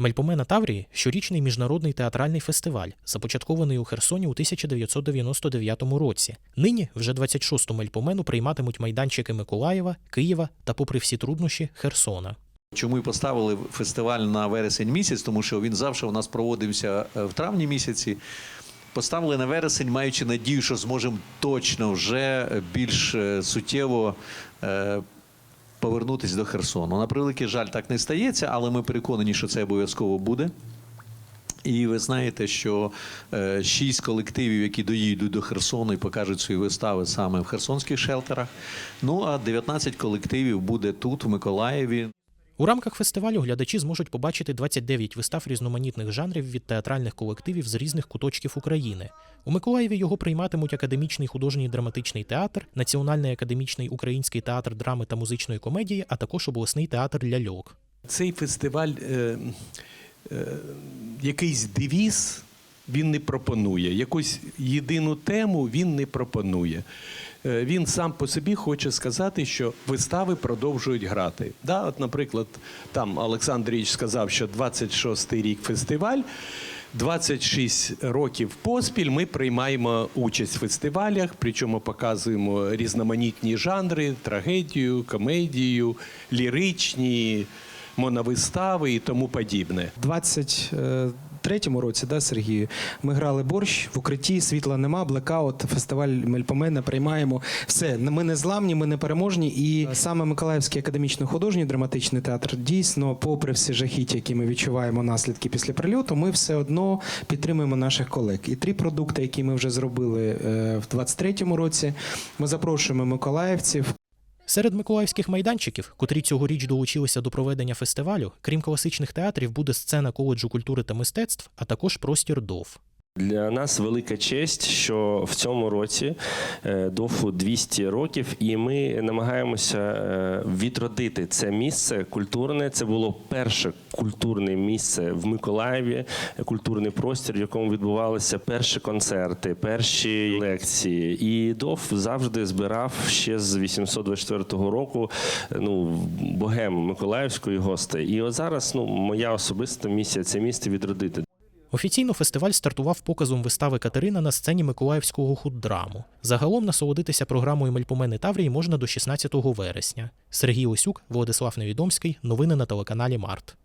Мельпомена Таврії щорічний міжнародний театральний фестиваль, започаткований у Херсоні у 1999 році. Нині вже 26-ту мельпомену прийматимуть майданчики Миколаєва, Києва та, попри всі труднощі, Херсона. Чому і поставили фестиваль на вересень місяць, тому що він завжди у нас проводився е, в травні місяці. Поставили на вересень, маючи надію, що зможемо точно вже більш е, суттєво е, повернутися до Херсону. На превеликий жаль, так не стається, але ми переконані, що це обов'язково буде. І ви знаєте, що е, шість колективів, які доїдуть до Херсону і покажуть свої вистави саме в херсонських шелтерах. Ну а 19 колективів буде тут, в Миколаєві. У рамках фестивалю глядачі зможуть побачити 29 вистав різноманітних жанрів від театральних колективів з різних куточків України. У Миколаєві його прийматимуть академічний художній драматичний театр, Національний академічний український театр драми та музичної комедії, а також обласний театр ляльок. Цей фестиваль, е, е, якийсь девіз він не пропонує, якусь єдину тему він не пропонує. Е, Він сам по собі хоче сказати, що вистави продовжують грати. Да, от, наприклад, там Олександр Річ сказав, що 26-й рік фестиваль. 26 років поспіль ми приймаємо участь в фестивалях, причому показуємо різноманітні жанри, трагедію, комедію, ліричні, моновистави і тому подібне. 23-му році, да, Сергію, ми грали борщ в укритті, світла нема, блекаут, фестиваль Мельпомена приймаємо. Все, ми не зламні, ми не переможні. І саме Миколаївський академічно-художній драматичний театр дійсно, попри всі жахіття, які ми відчуваємо наслідки після прильоту, ми все одно підтримуємо наших колег. І три продукти, які ми вже зробили е, в 23-му році, ми запрошуємо миколаївців. Серед миколаївських майданчиків, котрі цьогоріч долучилися до проведення фестивалю, крім класичних театрів, буде сцена коледжу культури та мистецтв, а також простір ДОВ. Для нас велика честь, що в цьому році е, ДОФу 200 років, і ми намагаємося е, відродити це місце культурне. Це було перше культурне місце в Миколаєві, культурний простір, в якому відбувалися перші концерти, перші лекції. І ДОФ завжди збирав ще з 824 року ну, богем Миколаївської гостей. І от зараз ну, моя особиста місія це місце відродити. Офіційно фестиваль стартував показом вистави Катерина на сцені Миколаївського худдраму. Загалом насолодитися програмою Мельпомени Таврії можна до 16 вересня. Сергій Осюк, Владислав Невідомський. Новини на телеканалі Март.